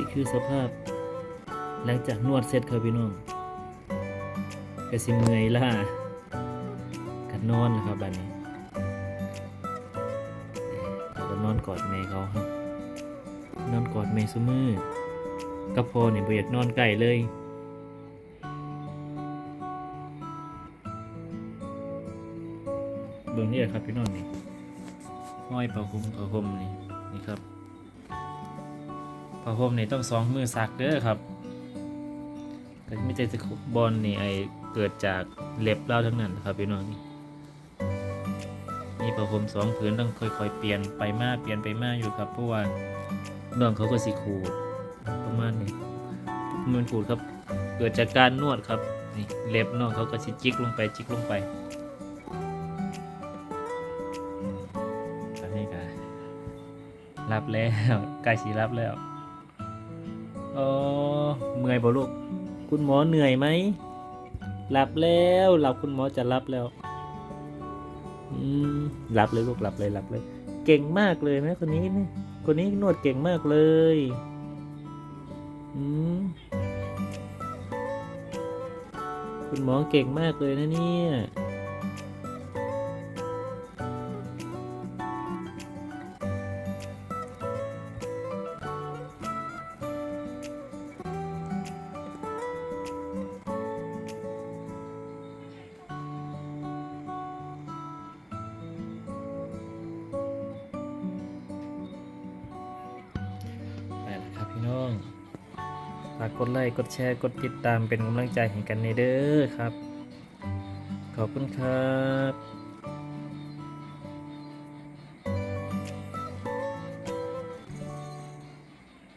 นี่คือสภาพ หลังจากนวดเสร็จครับพี่น้องก็สิเมื่อยล่ากันนอนนะครับบัดนี้เราก็นอนกอดแม่เขาครับ นอนกอดแม่ซุมือกับพอเนี่ยบ่อยากนอนใกล้เลยเบื้องนี้แหละครับพี่น้องนี่ห้อยผ้าห่มผ้าห่มนี่นี่ครับ ผ้าห่มนี่ต้องสองมือซักเด้อครับแต่ไม่ใช่สกุบอลนี่ไอเกิดจากเล็บเล่าทั้งนั้นครับพี่น้องนี่มีผ้าห่มสองผืนต้องค่อยๆเปลี่ยนไปมาเปลี่ยนไปมาอยู่ครับเพราะว่าน้องเขาก็สิขูดประมาณนี้มันขูดครับ เกิดจากการนวดครับนี่เล็บน้องเขาก็สิจิกลงไปจิกลงไปตอนนี้ก็รับแล้วใกล้สีรับแล้ว โอ้เมื่อยบ่ลูก คุณหมอเหนื่อยไหม หลับแล้ว หลับคุณหมอจะรับแล้ว อืมหลับเลยลูกหลับเลยหลับเลย เก่งมากเลยไหมคนนี้นี่คนนี้นวดเก่งมากเลย อืมคุณหมอเก่งมากเลยนะเนี่ย น้องฝากกดไลค์กดแชร์กดติดตามเป็นกำลังใจให้กันในเด้อครับ ขอบคุณครับ